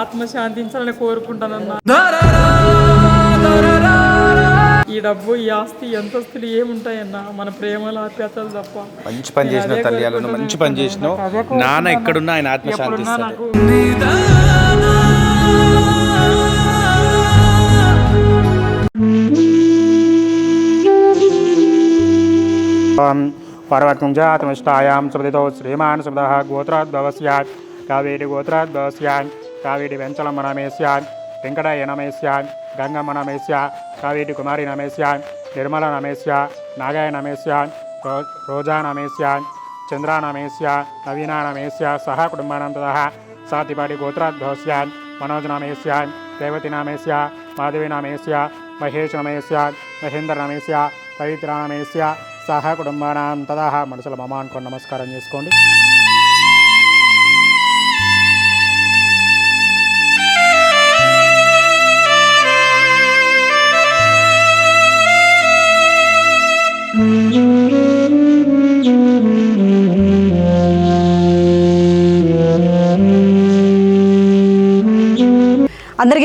ఆత్మశాంతించాలని కోరుకుంటానన్నా. ఈ డబ్బు ఈ ఆస్తి అంతస్తులు ఏముంటాయన్నా? మన ప్రేమలు ఆప్యాతలు తప్ప. మంచి పని చేసిన తల్లి మంచి పని చేసినావు. నాన్న ఎక్కడున్నా ఆయన ఆత్మశాంతి పర్వత్ పర్వతం జాతమిష్టాయాం శ్రీమాన్ సుభద గోత్రాద్భవ సార్ కావేరి గోత్రాద్వస్యాన్ కావేరి వెంచలమ్మ నమేశ్యాన్ వెంకటయ్య నమేశ్యాన్ గంగమ్మ నమేశ్య కావేరి కుమారి నమేశ్యాన్ నిర్మల నమేశ్య నాగాయ నమేశ్యాన్ రోజా నమేశ్యాన్ చంద్ర నమేశ్య నవీనా నమేశ్య సహా కుటుంబానంతద సాతిపాటి గోత్రాద్వస్యాన్ మనోజ్ నమేశ్యాన్ రేవతి నమేశ్య మాధవి నమేశ్య మహేష్ నమేశ్యాన్ మహేంద్ర నమేశ్య పవిత్ర నమేశ్య సహా కుటుంబానాం తదా మనసులో మమ నమస్కారం చేసుకోండి. అందరికీ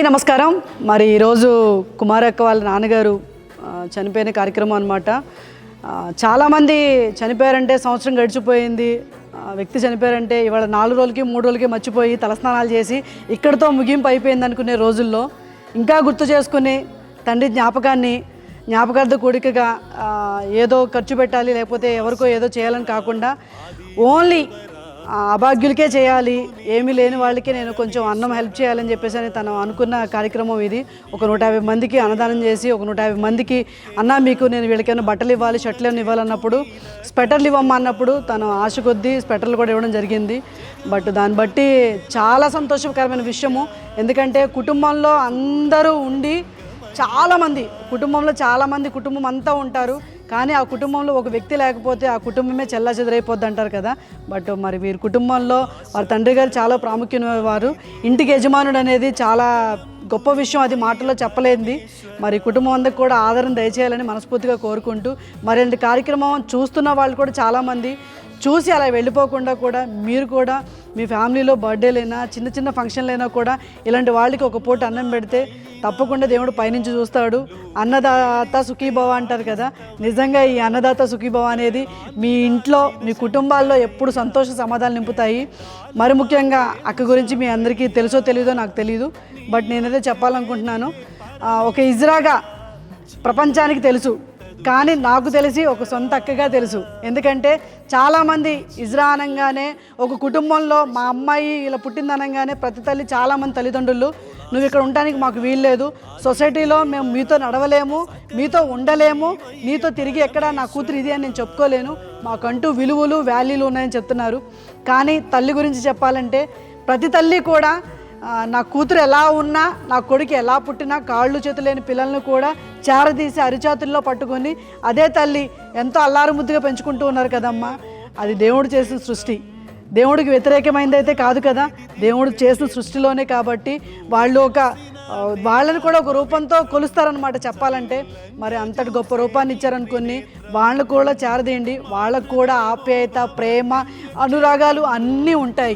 నమస్కారం. మరి ఈరోజు కుమార్ అక్క వాళ్ళ నాన్నగారు చనిపోయిన కార్యక్రమం అనమాట చాలామంది చనిపోయారంటే సంవత్సరం గడిచిపోయింది. వ్యక్తి చనిపోయారంటే ఇవాళ నాలుగు రోజులకి మూడు రోజులకి మర్చిపోయి తలస్నానాలు చేసి ఇక్కడితో ముగింపు అయిపోయింది అనుకునే రోజుల్లో ఇంకా గుర్తు చేసుకుని తండ్రి జ్ఞాపకాన్ని జ్ఞాపకార్థ కూడికగా ఏదో ఖర్చు పెట్టాలి లేకపోతే ఎవరికో ఏదో చేయాలని కాకుండా ఓన్లీ అభాగ్యులకే చేయాలి ఏమీ లేని వాళ్ళకి నేను కొంచెం అన్నం హెల్ప్ చేయాలని చెప్పేసి అని తను అనుకున్న కార్యక్రమం ఇది. ఒక నూట యాభై మందికి అన్నదానం చేసి ఒక నూట యాభై మందికి అన్న మీకు నేను వీళ్ళకైనా బట్టలు ఇవ్వాలి షర్ట్లు ఏమైనా ఇవ్వాలన్నప్పుడు స్వెటర్లు ఇవ్వమ్మా అన్నప్పుడు తను ఆశ కొద్దీ స్వెటర్లు కూడా ఇవ్వడం జరిగింది. బట్ దాన్ని బట్టి చాలా సంతోషకరమైన విషయము. ఎందుకంటే కుటుంబంలో అందరూ ఉండి చాలామంది కుటుంబంలో చాలామంది కుటుంబం అంతా ఉంటారు. కానీ ఆ కుటుంబంలో ఒక వ్యక్తి లేకపోతే ఆ కుటుంబమే చెల్లా చెదరైపోద్ది అంటారు కదా. బట్ మరి వీరి కుటుంబంలో వారి తండ్రి గారు చాలా ప్రాముఖ్యమైన వారు. ఇంటికి యజమానుడు అనేది చాలా గొప్ప విషయం అది మాటల్లో చెప్పలేంది. మరి కుటుంబం అందరికి కూడా ఆదరణ దయచేయాలని మనస్ఫూర్తిగా కోరుకుంటూ మరి కార్యక్రమం చూస్తున్న వాళ్ళు కూడా చాలామంది చూసి అలా వెళ్ళిపోకుండా కూడా మీరు కూడా మీ ఫ్యామిలీలో బర్త్డేలైనా చిన్న చిన్న ఫంక్షన్లైనా కూడా ఇలాంటి వాళ్ళకి ఒక పూట అన్నం పెడితే తప్పకుండా దేవుడు పైనుంచి చూస్తాడు. అన్నదాత సుఖీభవ అంటారు కదా. నిజంగా ఈ అన్నదాత సుఖీభవ అనేది మీ ఇంట్లో మీ కుటుంబాల్లో ఎప్పుడు సంతోష సమాధానం నింపుతాయి. మరి ముఖ్యంగా అక్క గురించి మీ అందరికీ తెలుసో తెలీదో నాకు తెలియదు బట్ నేనైతే చెప్పాలనుకుంటున్నాను. ఒక ఇజ్రాగా ప్రపంచానికి తెలుసు. కానీ నాకు తెలిసి ఒక సొంత అక్కగా తెలుసు. ఎందుకంటే చాలామంది ఇజ్రా అనగానే ఒక కుటుంబంలో మా అమ్మాయి ఇలా పుట్టిందనగానే ప్రతి తల్లి చాలామంది తల్లిదండ్రులు నువ్వు ఇక్కడ ఉండడానికి మాకు వీల్లేదు సొసైటీలో మేము మీతో నడవలేము మీతో ఉండలేము నీతో తిరిగి ఎక్కడ నా కూతురు ఇది అని నేను చెప్పుకోలేను. మాకంటూ విలువలు వాల్యూలు ఉన్నాయని చెప్తున్నారు. కానీ తల్లి గురించి చెప్పాలంటే ప్రతి తల్లి కూడా నా కూతురు ఎలా ఉన్నా నా కొడుకు ఎలా పుట్టినా కాళ్ళు చేతులు లేని పిల్లల్ని కూడా చేరదీసి అరిచాతుల్లో పట్టుకొని అదే తల్లి ఎంతో అల్లారు ముద్దుగా పెంచుకుంటూ ఉన్నారు కదమ్మా. అది దేవుడు చేసిన సృష్టి. దేవుడికి వ్యతిరేకమైంది అయితే కాదు కదా. దేవుడు చేసిన సృష్టిలోనే కాబట్టి వాళ్ళు ఒక వాళ్ళని కూడా ఒక రూపంతో కొలుస్తారనమాట చెప్పాలంటే. మరి అంతటి గొప్ప రూపాన్ని ఇచ్చారనుకుని వాళ్ళని కూడా చేరదీయండి. వాళ్ళకు కూడా ఆప్యాయత ప్రేమ అనురాగాలు అన్నీ ఉంటాయి.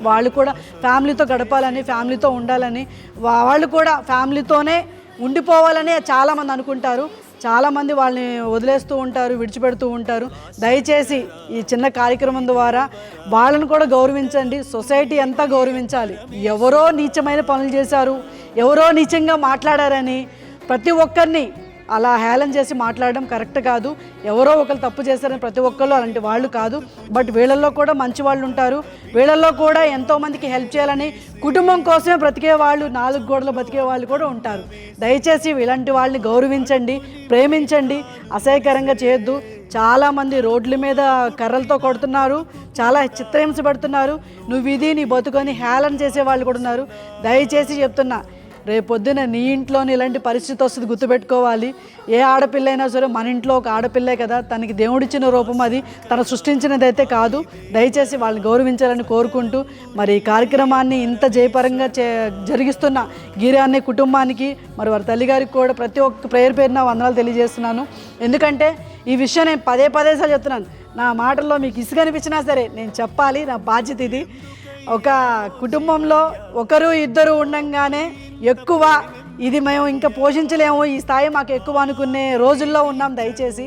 వాళ్ళు కూడా ఫ్యామిలీతో గడపాలని ఫ్యామిలీతో ఉండాలని వాళ్ళు కూడా ఫ్యామిలీతోనే ఉండిపోవాలని చాలామంది అనుకుంటారు. చాలామంది వాళ్ళని వదిలేస్తూ ఉంటారు విడిచిపెడుతూ ఉంటారు. దయచేసి ఈ చిన్న కార్యక్రమం ద్వారా వాళ్ళని కూడా గౌరవించండి. సొసైటీ అంతా గౌరవించాలి. ఎవరో నీచమైన పనులు చేశారు ఎవరో నీచంగా మాట్లాడారని ప్రతి ఒక్కరిని అలా హేళన చేసి మాట్లాడడం కరెక్ట్ కాదు. ఎవరో ఒకరు తప్పు చేశారని ప్రతి ఒక్కళ్ళు అలాంటి వాళ్ళు కాదు. బట్ వీళ్ళల్లో కూడా మంచి వాళ్ళు ఉంటారు. వీళ్ళల్లో కూడా ఎంతోమందికి హెల్ప్ చేయాలని కుటుంబం కోసమే బ్రతికే వాళ్ళు నాలుగు గోడలు బతికే వాళ్ళు కూడా ఉంటారు. దయచేసి ఇలాంటి వాళ్ళని గౌరవించండి ప్రేమించండి. అసహ్యకరంగా చేయొద్దు. చాలామంది రోడ్ల మీద కర్రలతో కొడుతున్నారు. చాలా చిత్రహింస పెడుతున్నారు. నువ్వు ఇది నీ బతుకొని హేళన చేసే వాళ్ళు కూడా ఉన్నారు. దయచేసి చెప్తున్నా రేపొద్దున నీ ఇంట్లోని ఇలాంటి పరిస్థితి వస్తుంది గుర్తుపెట్టుకోవాలి. ఏ ఆడపిల్ల అయినా సరే మన ఇంట్లో ఒక ఆడపిల్లే కదా తనకి దేవుడిచ్చిన రూపం అది తను సృష్టించినదైతే కాదు. దయచేసి వాళ్ళని గౌరవించాలని కోరుకుంటూ మరి ఈ కార్యక్రమాన్ని ఇంత జయపరంగా చే జరిగిస్తున్న గిరి కుటుంబానికి మరి వారి తల్లిగారికి కూడా ప్రతి ఒక్క ప్రేయర్ పేరున వందనాలు తెలియజేస్తున్నాను. ఎందుకంటే ఈ విషయం నేను పదే పదే సార్లు చెప్తున్నాను. నా మాటల్లో మీకు ఇసుక అనిపించినా సరే నేను చెప్పాలి నా బాధ్యత ఇది. ఒక కుటుంబంలో ఒకరు ఇద్దరు ఉండంగానే ఎక్కువ ఇది మేము ఇంకా పోషించలేము ఈ స్థాయి మాకు ఎక్కువ అనుకునే రోజుల్లో ఉన్నాం దయచేసి.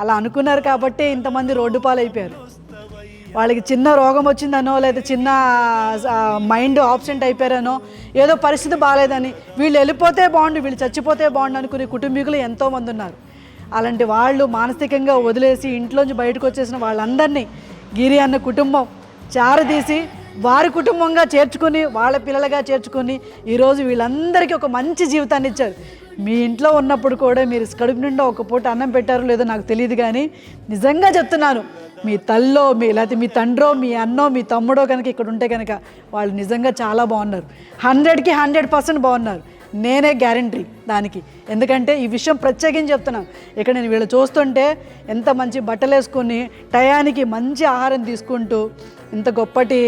అలా అనుకున్నారు కాబట్టి ఇంతమంది రోడ్డు పాలైపోయారు. వాళ్ళకి చిన్న రోగం వచ్చిందనో లేదా చిన్న మైండ్ ఆబ్సెంట్ అయిపోయారనో ఏదో పరిస్థితి బాగాలేదని వీళ్ళు వెళ్ళిపోతే బాగుండు వీళ్ళు చచ్చిపోతే బాగుండు అనుకునే కుటుంబీకులు ఎంతోమంది ఉన్నారు. అలాంటి వాళ్ళు మానసికంగా వదిలేసి ఇంట్లోంచి బయటకు వచ్చేసిన వాళ్ళందరినీ గిరి అన్న కుటుంబం చారదీసి వారి కుటుంబంగా చేర్చుకుని వాళ్ళ పిల్లలుగా చేర్చుకుని ఈరోజు వీళ్ళందరికీ ఒక మంచి జీవితాన్ని ఇచ్చారు. మీ ఇంట్లో ఉన్నప్పుడు కూడా మీరు కడుపు నిండా ఒక పూట అన్నం పెట్టారో లేదో నాకు తెలియదు కానీ నిజంగా చెప్తున్నాను మీ తల్లో మీ లేకపోతే మీ తండ్రో మీ అన్నో మీ తమ్ముడో కనుక ఇక్కడ ఉంటే కనుక వాళ్ళు నిజంగా చాలా బాగున్నారు. హండ్రెడ్కి హండ్రెడ్ పర్సెంట్ బాగున్నారు. నేనే గ్యారంటీ దానికి. ఎందుకంటే ఈ విషయం ప్రత్యేకించి చెప్తున్నాను. ఇక్కడ నేను వీళ్ళు చూస్తుంటే ఎంత మంచి బట్టలు వేసుకొని టయానికి మంచి ఆహారం తీసుకుంటూ ఇంత గొప్పటి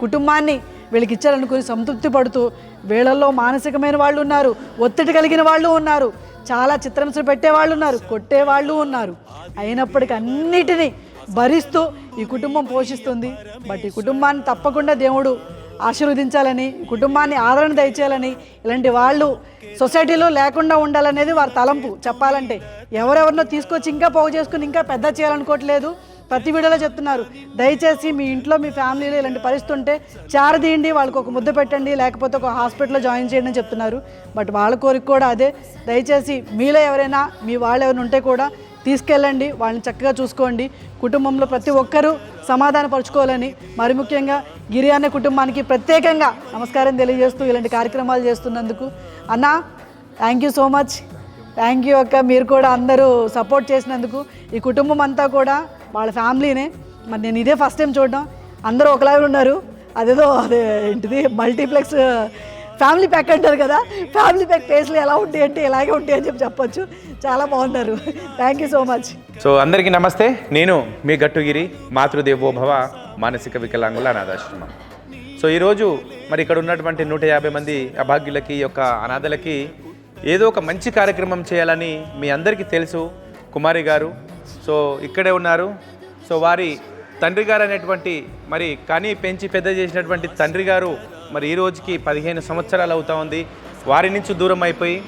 కుటుంబాన్ని వీళ్ళకి ఇచ్చారనుకుని సంతృప్తి పడుతూ వీళ్ళల్లో మానసికమైన వాళ్ళు ఉన్నారు ఒత్తిడి కలిగిన వాళ్ళు ఉన్నారు చాలా చిత్రహింసలు పెట్టే వాళ్ళు ఉన్నారు కొట్టే వాళ్ళు ఉన్నారు. అయినప్పటికీ అన్నిటినీ భరిస్తూ ఈ కుటుంబం పోషిస్తుంది. బట్ ఈ కుటుంబాన్ని తప్పకుండా దేవుడు ఆశీర్వదించాలని కుటుంబాన్ని ఆదరణ దయచేయాలని ఇలాంటి వాళ్ళు సొసైటీలో లేకుండా ఉండాలనేది వారి తలంపు. చెప్పాలంటే ఎవరెవరినో తీసుకొచ్చి ఇంకా పోగు చేసుకుని ఇంకా పెద్ద చేయాలనుకోవట్లేదు. ప్రతి వీడియోలో చెప్తున్నారు. దయచేసి మీ ఇంట్లో మీ ఫ్యామిలీలో ఇలాంటి పరిస్థితి ఉంటే చారదీయండి వాళ్ళకి ఒక ముద్ద పెట్టండి లేకపోతే ఒక హాస్పిటల్లో జాయిన్ చేయండి అని చెప్తున్నారు. బట్ వాళ్ళ కోరిక కూడా అదే. దయచేసి మీలో ఎవరైనా మీ వాళ్ళు ఎవరైనా ఉంటే కూడా తీసుకెళ్ళండి వాళ్ళని చక్కగా చూసుకోండి. కుటుంబంలో ప్రతి ఒక్కరూ సమాధాన పరుచుకోవాలని. మరి ముఖ్యంగా గిరి అనే కుటుంబానికి ప్రత్యేకంగా నమస్కారం తెలియజేస్తూ ఇలాంటి కార్యక్రమాలు చేస్తున్నందుకు. అన్న thank you so much thank you అక్క మీరు కూడా అందరూ సపోర్ట్ చేసినందుకు. ఈ కుటుంబం అంతా కూడా వాళ్ళ ఫ్యామిలీనే. మరి నేను ఇదే ఫస్ట్ టైం చూడడం. అందరూ ఒకలాగే ఉన్నారు. అదేదో అదే ఏంటిది? మల్టీప్లెక్స్ ఫ్యామిలీ ప్యాక్ అంటారు కదా? ఫ్యామిలీ ప్యాక్ టేస్ట్లు ఎలా ఉంటాయి అంటే ఇలాగే ఉంటాయి అని చెప్పి చెప్పొచ్చు. చాలా బాగున్నారు. Thank you so much so అందరికీ నమస్తే. నేను మీ గట్టుగిరి మాతృదేవోభవ మానసిక వికలాంగుల అనాథాశ్రమం. సో ఈరోజు మరి ఇక్కడ ఉన్నటువంటి నూట యాభై మంది అభాగ్యులకి యొక్క అనాథలకి ఏదో ఒక మంచి కార్యక్రమం చేయాలని మీ అందరికీ తెలుసు. కుమారి గారు సో ఇక్కడే ఉన్నారు. సో వారి తండ్రి గారు అనేటువంటి మరి కని పెంచి పెద్ద చేసినటువంటి తండ్రి గారు మరి ఈ రోజుకి పదిహేను సంవత్సరాలు అవుతా ఉంది. వారి నుంచి దూరం అయిపోయి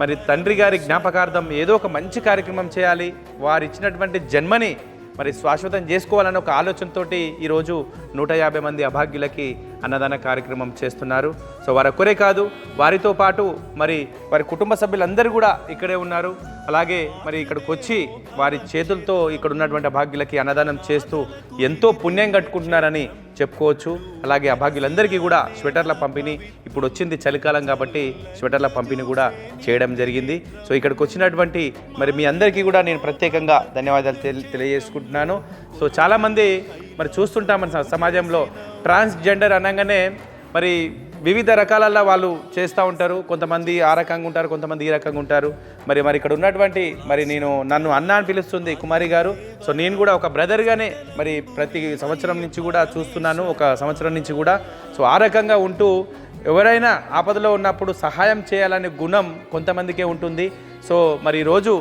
మరి తండ్రి గారి జ్ఞాపకార్థం ఏదో ఒక మంచి కార్యక్రమం చేయాలి. వారు ఇచ్చినటువంటి జన్మని మరి శాశ్వతం చేసుకోవాలన్న ఒక ఆలోచనతోటి ఈరోజు నూట యాభై మంది అభాగ్యులకి అన్నదాన కార్యక్రమం చేస్తున్నారు. సో వారొక్కరే కాదు వారితో పాటు మరి వారి కుటుంబ సభ్యులందరూ కూడా ఇక్కడే ఉన్నారు. అలాగే మరి ఇక్కడికి వచ్చి వారి చేతులతో ఇక్కడ ఉన్నటువంటి అభాగ్యులకి అన్నదానం చేస్తూ ఎంతో పుణ్యం కట్టుకుంటున్నారని చెప్పుకోవచ్చు. అలాగే అభాగ్యులందరికీ కూడా స్వెటర్ల పంపిణీ ఇప్పుడు వచ్చింది చలికాలం కాబట్టి స్వెటర్ల పంపిణీ కూడా చేయడం జరిగింది. సో ఇక్కడికి వచ్చినటువంటి మరి మీ అందరికీ కూడా నేను ప్రత్యేకంగా ధన్యవాదాలు తెలియజేసుకుంటున్నాను. సో చాలామంది మరి చూస్తుంటాం మన సమాజంలో ట్రాన్స్జెండర్ అనగానే మరి వివిధ రకాలలో వాళ్ళు చేస్తూ ఉంటారు. కొంతమంది ఆ రకంగా ఉంటారు కొంతమంది ఈ రకంగా ఉంటారు. మరి మరి ఇక్కడ ఉన్నటువంటి మరి నేను నన్ను అన్న అని పిలుస్తుంది కుమారి గారు. సో నేను కూడా ఒక బ్రదర్గానే మరి ప్రతి సంవత్సరం నుంచి కూడా చూస్తున్నాను ఒక సంవత్సరం నుంచి కూడా. సో ఆ రకంగా ఉంటూ ఎవరైనా ఆపదలో ఉన్నప్పుడు సహాయం చేయాలనే గుణం కొంతమందికే ఉంటుంది. సో మరి ఈరోజు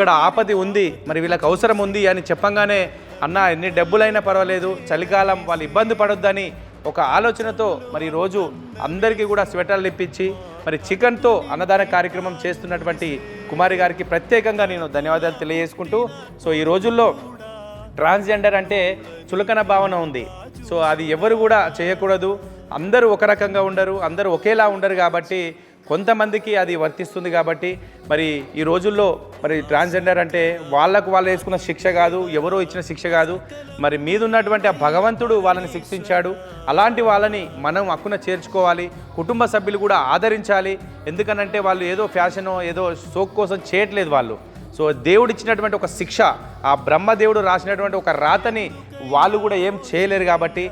ఇక్కడ ఆపది ఉంది మరి వీళ్ళకి అవసరం ఉంది అని చెప్పంగానే అన్న ఎన్ని డబ్బులైనా పర్వాలేదు చలికాలం వాళ్ళు ఇబ్బంది పడొద్దని ఒక ఆలోచనతో మరి ఈరోజు అందరికీ కూడా స్వెటర్లు ఇప్పించి మరి చికెన్తో అన్నదాన కార్యక్రమం చేస్తున్నటువంటి కుమారి గారికి ప్రత్యేకంగా నేను ధన్యవాదాలు తెలియజేసుకుంటూ సో ఈ రోజుల్లో ట్రాన్స్జెండర్ అంటే చులకన భావన ఉంది. సో అది ఎవరు కూడా చేయకూడదు. అందరూ ఒక రకంగా ఉండరు అందరూ ఒకేలా ఉండరు కాబట్టి కొంతమందికి అది వర్తిస్తుంది కాబట్టి మరి ఈ రోజుల్లో మరి ట్రాన్స్జెండర్ అంటే వాళ్ళకు వాళ్ళు వేసుకున్న శిక్ష కాదు ఎవరో ఇచ్చిన శిక్ష కాదు. మరి మీదున్నటువంటి ఆ భగవంతుడు వాళ్ళని శిక్షించాడు. అలాంటి వాళ్ళని మనం హక్కున చేర్చుకోవాలి. కుటుంబ సభ్యులు కూడా ఆదరించాలి. ఎందుకనంటే వాళ్ళు ఏదో ఫ్యాషనో ఏదో సోక్ కోసం చేయట్లేదు వాళ్ళు. సో దేవుడు ఇచ్చినటువంటి ఒక శిక్ష ఆ బ్రహ్మదేవుడు రాసినటువంటి ఒక రాతని వాళ్ళు కూడా ఏం చేయలేరు కాబట్టి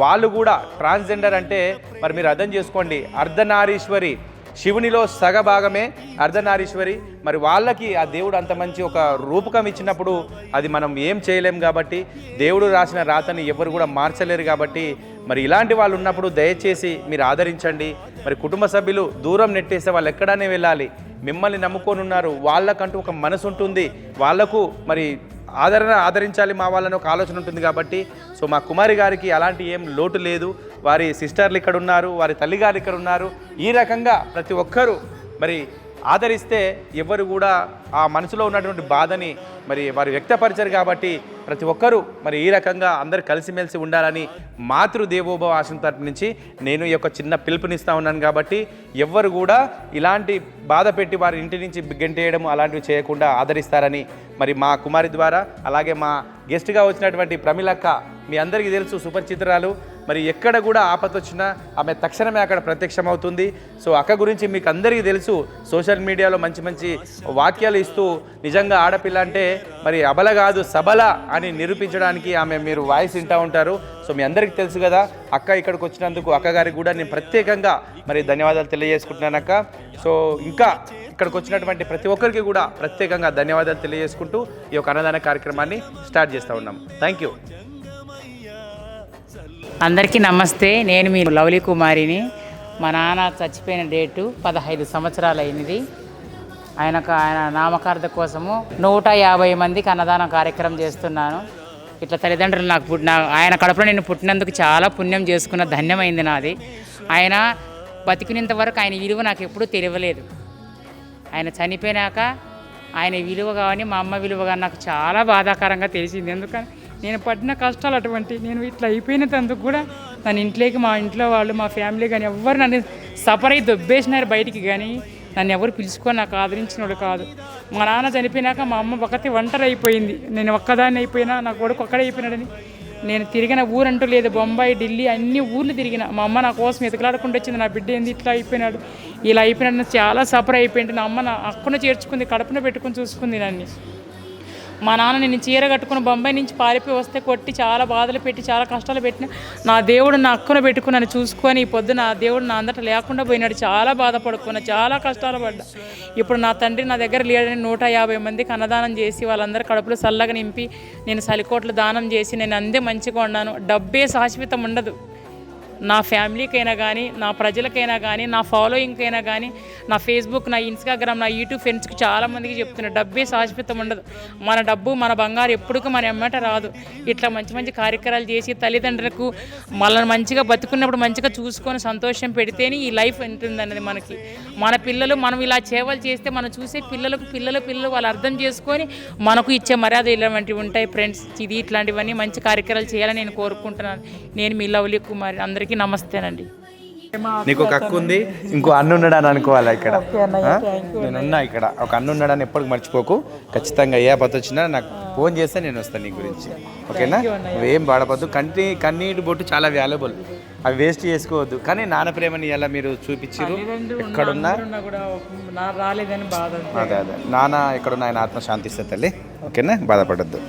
వాళ్ళు కూడా ట్రాన్స్జెండర్ అంటే మరి మీరు అర్థం చేసుకోండి. అర్ధనారీశ్వరి శివునిలో సగభాగమే అర్ధనారీశ్వరి. మరి వాళ్ళకి ఆ దేవుడు అంత మంచి ఒక రూపకం ఇచ్చినప్పుడు అది మనం ఏం చేయలేం కాబట్టి దేవుడు రాసిన రాతని ఎవరు కూడా మార్చలేరు కాబట్టి మరి ఇలాంటి వాళ్ళు ఉన్నప్పుడు దయచేసి మీరు ఆదరించండి. మరి కుటుంబ సభ్యులు దూరం నెట్టేస్తే వాళ్ళు ఎక్కడనే వెళ్ళాలి. మిమ్మల్ని నమ్ముకొని ఉన్నారు. వాళ్ళకంటూ ఒక మనసు ఉంటుంది వాళ్ళకు మరి ఆదరణ ఆదరించాలి మా వాళ్ళని ఒక ఆలోచన ఉంటుంది కాబట్టి. సో మా కుమారి గారికి అలాంటి ఏం లోటు లేదు. వారి సిస్టర్లు ఇక్కడ ఉన్నారు వారి తల్లిగారు ఇక్కడ ఉన్నారు. ఈ రకంగా ప్రతి ఒక్కరూ మరి ఆదరిస్తే ఎవరు కూడా ఆ మనసులో ఉన్నటువంటి బాధని మరి వారు వ్యక్తపరిచారు కాబట్టి ప్రతి ఒక్కరూ మరి ఈ రకంగా అందరు కలిసిమెలిసి ఉండాలని మాతృదేవోభవ ఆశ్రమం తరపు నుంచి నేను ఈ యొక్క చిన్న పిలుపునిస్తూ ఉన్నాను కాబట్టి ఎవ్వరు కూడా ఇలాంటి బాధ పెట్టి వారి ఇంటి నుంచి గెంటేయడం అలాంటివి చేయకుండా ఆదరిస్తారని మరి మా కుమారి ద్వారా అలాగే మా గెస్ట్గా వచ్చినటువంటి ప్రమిలక్క మీ అందరికీ తెలుసు సుపరిచితురాలు. మరి ఎక్కడ కూడా ఆపత వచ్చినా ఆమె తక్షణమే అక్కడ ప్రత్యక్షమవుతుంది. సో అక్క గురించి మీకు అందరికీ తెలుసు సోషల్ మీడియాలో మంచి మంచి వాక్యాలు ఇస్తూ నిజంగా ఆడపిల్ల అంటే మరి అబల కాదు సబల అని నిరూపించడానికి ఆమె మీరు వాయిస్ వింటూ ఉంటారు. సో మీ అందరికీ తెలుసు కదా అక్క ఇక్కడికి వచ్చినందుకు అక్క గారికి కూడా నేను ప్రత్యేకంగా మరి ధన్యవాదాలు తెలియజేసుకుంటున్నాను అక్క. సో ఇంకా ఇక్కడికి వచ్చినటువంటి ప్రతి ఒక్కరికి కూడా ప్రత్యేకంగా ధన్యవాదాలు తెలియజేసుకుంటూ ఈ యొక్క అన్నదాన కార్యక్రమాన్ని స్టార్ట్ చేస్తూ ఉన్నాం థ్యాంక్ యూ అందరికీ నమస్తే. నేను మీ లవ్లీ కుమారిని. మా నాన్న చచ్చిపోయిన డేటు పదహైదు సంవత్సరాలు అయినది ఆయనకు ఆయన నామకార్థ కోసము నూట యాభై మందికి అన్నదాన కార్యక్రమం చేస్తున్నాను. ఇట్లా తల్లిదండ్రులు నాకు పుట్టిన ఆయన కడుపులో నేను పుట్టినందుకు చాలా పుణ్యం చేసుకున్న ధన్యమైంది నాది. ఆయన బతికినంత వరకు ఆయన విలువ నాకు ఎప్పుడూ తెలియలేదు. ఆయన చనిపోయినాక ఆయన విలువ కానీ మా అమ్మ విలువ కానీ నాకు చాలా బాధాకరంగా తెలిసింది. ఎందుకని నేను పడిన కష్టాలు అటువంటి నేను ఇట్లా అయిపోయినందుకు కూడా నన్ను ఇంట్లోకి మా ఇంట్లో వాళ్ళు మా ఫ్యామిలీ కానీ ఎవ్వరు నన్ను సపరై అయి దొబ్బేసినారు బయటికి కానీ. నన్ను ఎవరు పిలుచుకొని నాకు ఆదరించిన వాడు కాదు. మా నాన్న చనిపోయినాక మా అమ్మ ఒకటి ఒంటరి అయిపోయింది. నేను ఒక్కదాన్ని అయిపోయినా నా కొడుకు ఒక్కడే అయిపోయినాడని. నేను తిరిగిన ఊరంటూ లేదు. బొంబాయి ఢిల్లీ అన్ని ఊర్లు తిరిగిన. మా అమ్మ నా కోసం ఎతకలాడుకుంటూ వచ్చింది. నా బిడ్డ ఏంది ఇట్లా అయిపోయినాడు? ఇలా అయిపోయినాడు. చాలా సఫర్ అయిపోయింది. నా అమ్మ నా అక్కను చేర్చుకుంది కడుపున పెట్టుకుని చూసుకుంది నన్ను. మా నాన్న నేను చీర కట్టుకుని బొంబాయి నుంచి పారిపోయి వస్తే కొట్టి చాలా బాధలు పెట్టి చాలా కష్టాలు పెట్టిన. నా దేవుడు నా అక్కున పెట్టుకుని నన్ను చూసుకొని ఈ పొద్దు నా దేవుడు నా అందట లేకుండా పోయినాడు. చాలా బాధపడుకున్నా చాలా కష్టాలు పడ్డా. ఇప్పుడు నా తండ్రి నా దగ్గర లేడని నూట యాభై మందికి అన్నదానం చేసి వాళ్ళందరూ కడుపులో చల్లగా నింపి నేను సలికోట్లు దానం చేసి నేను అందే మంచిగా ఉన్నాను. డబ్బే శాశ్వతం ఉండదు. నా ఫ్యామిలీకైనా కానీ నా ప్రజలకైనా కానీ నా ఫాలోయింగ్కైనా కానీ నా ఫేస్బుక్ నా ఇన్స్టాగ్రామ్ నా యూట్యూబ్ ఫ్రెండ్స్కి చాలామందికి చెప్తున్నా డబ్బే శాశ్వతం ఉండదు. మన డబ్బు మన బంగారు ఎప్పుడుకు మన ఎమ్మట రాదు. ఇట్లా మంచి మంచి కార్యక్రమాలు చేసి తల్లిదండ్రులకు మనల్ని మంచిగా బతుకున్నప్పుడు మంచిగా చూసుకొని సంతోషం పెడితేనే ఈ లైఫ్ ఉంటుంది అన్నది మనకి. మన పిల్లలు మనం ఇలా సేవలు చేస్తే మనం చూసే పిల్లలకు పిల్లలు పిల్లలు వాళ్ళు అర్థం చేసుకొని మనకు ఇచ్చే మర్యాద ఇలాంటివి ఉంటాయి ఫ్రెండ్స్ ఇది ఇట్లాంటివన్నీ మంచి కార్యక్రమాలు చేయాలని నేను కోరుకుంటున్నాను. నేను మీ లవ్లీ కుమారి. అందరికీ నమస్తేనండి. నీకు ఒక అక్క ఉంది. ఇంకో అన్న ఉన్నాడు అని అనుకోవాలా ఇక్కడ? నేను ఉన్నా ఇక్కడ. ఒక అన్న ఉన్నాడని ఎప్పటికి మర్చిపోకు. ఖచ్చితంగా ఏ పత్తి వచ్చినా నాకు ఫోన్ చేస్తే నేను వస్తాను నీ గురించి. ఓకేనా? నువ్వేం బాధపడద్దు. కంటి కన్నీటి బొట్టు చాలా వాల్యుబుల్ అవి వేస్ట్ చేసుకోవద్దు. కానీ నాన్న ప్రేమని ఎలా మీరు చూపించారు ఎక్కడున్నా? ఉన్నా కూడా నా రాలేదని బాధ అదే అదే. నాన్న ఎక్కడున్నా ఆయన ఆత్మ శాంతిస్తే తల్లి. ఓకేనా? బాధపడద్దు.